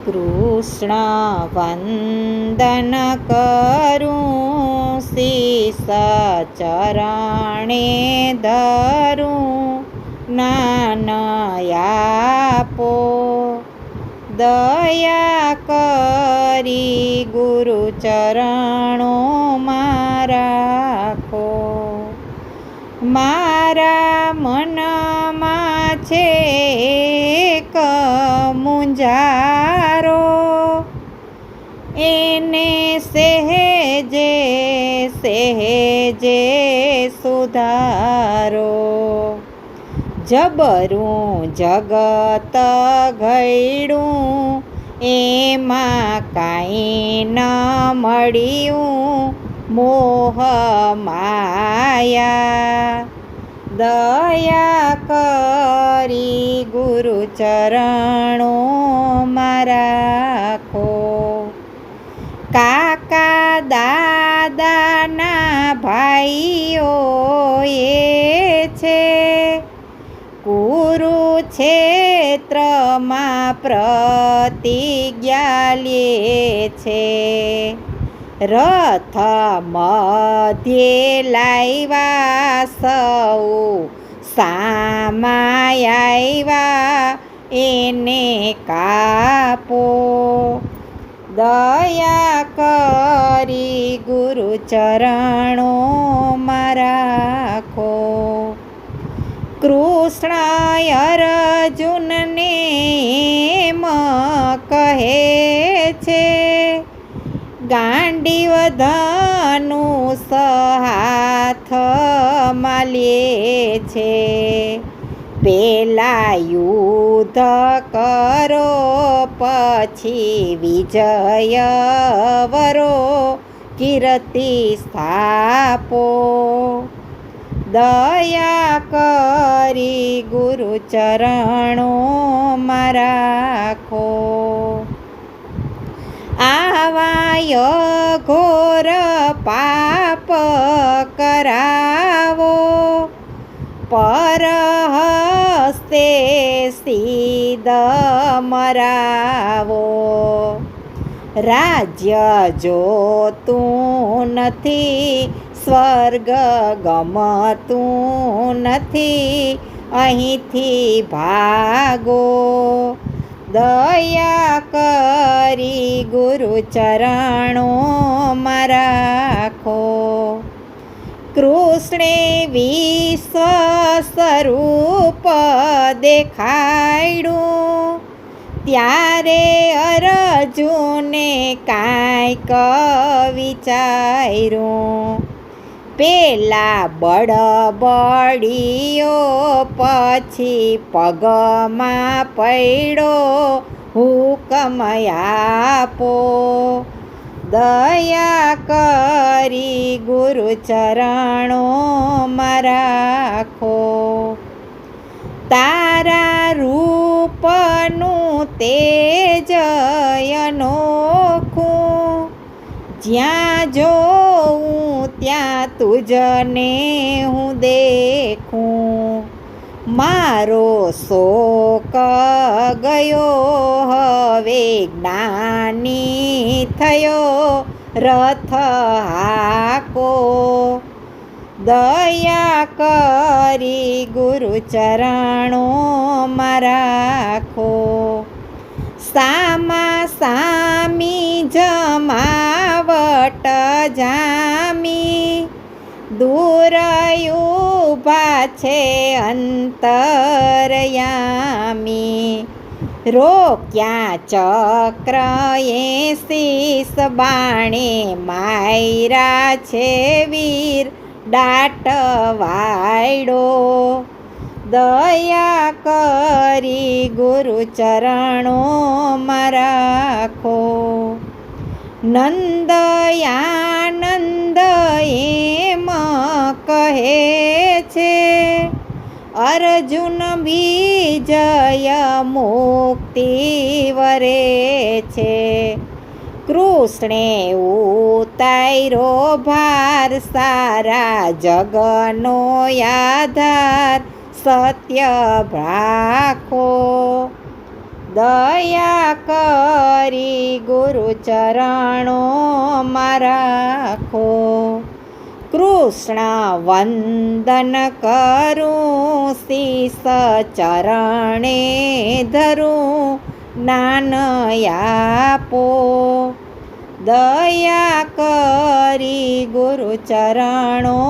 કૃષ્ણ વંદન કરું શિષ ચરણે ધરું નાનયાપો દયા કરી ગુરુ ચરણો મારાખો મારા મનમાં છે મુંજારો. એને સહેજે સહેજે સુધારો. જબરું જગત ઘડ્યું એમાં કાંઈ ન મળ્યું. મોહ માયા, દયા કરી ગુરુ ચરણો ખો કાકા દાદાના ભાઈઓ એ છે. કુરુક્ષેત્રમાં પ્રતિજ્ઞા લે છે. રથ મધ્યે લાવ્યા સૌ સામાયા એને કાપો. દયા કરી ગુરુ ચરણો મરાખો કૃષ્ણ અર્જુનને એમ કહે છે ગાંડીવ ધનુષ સહાથ લે છે. પેલા યુદ્ધ કરો, પછી વિજય વરો, કીર્તિ સ્થાપો. દયા કરી ગુરુ ચરણો રાખો. આવાય ઘોર પાપ કરાવો. પર હસ્તે સીધ મરાવો. રાજ્ય જોતું નથી, સ્વર્ગ ગમતું નથી, અહીંથી ભાગો. દયા કરી ગુરુ ચરણો મરાખો કૃષ્ણે વિશ્વ સ્વરૂપ દેખાડ્યું ત્યારે અરજુને કાંઈક વિચાર્યું. પેલા બડબડીઓ પછી પગમાં પડ્યો હુકમ આપો. દયા કરી ગુરુ ચરણો રાખો. તારા રૂપનું તેજ અનોખું જ્યાં જોઉં ત્યાં તુજને હું દેખું મારો શોક ગયો હવે જ્ઞાની થયો રથ હાકો દયા કરી ગુરુ ચરણો રાખો સામા સામી જમાવટ જામી દૂર છે અંતરયામી રોક્યા ચક્ર એ શીસ બાણે માયરા છે વીર દાટ વાયડો. દયા કરી ગુરુ ચરણો રાખો. નંદયાનંદ એમ કહે છે, અર્જુન વિજય મુક્તિ વરે છે. કૃષ્ણે ઉતાર્યો ભાર સારા જગનો આધાર સત્ય રાખો દયા કરી ગુરુ ચરણો મારાખો. કૃષ્ણ વંદન કરું શીસ ચરણે ધરું નાનયાપો દયા કરી ગુરુ ચરણોમાં રાખો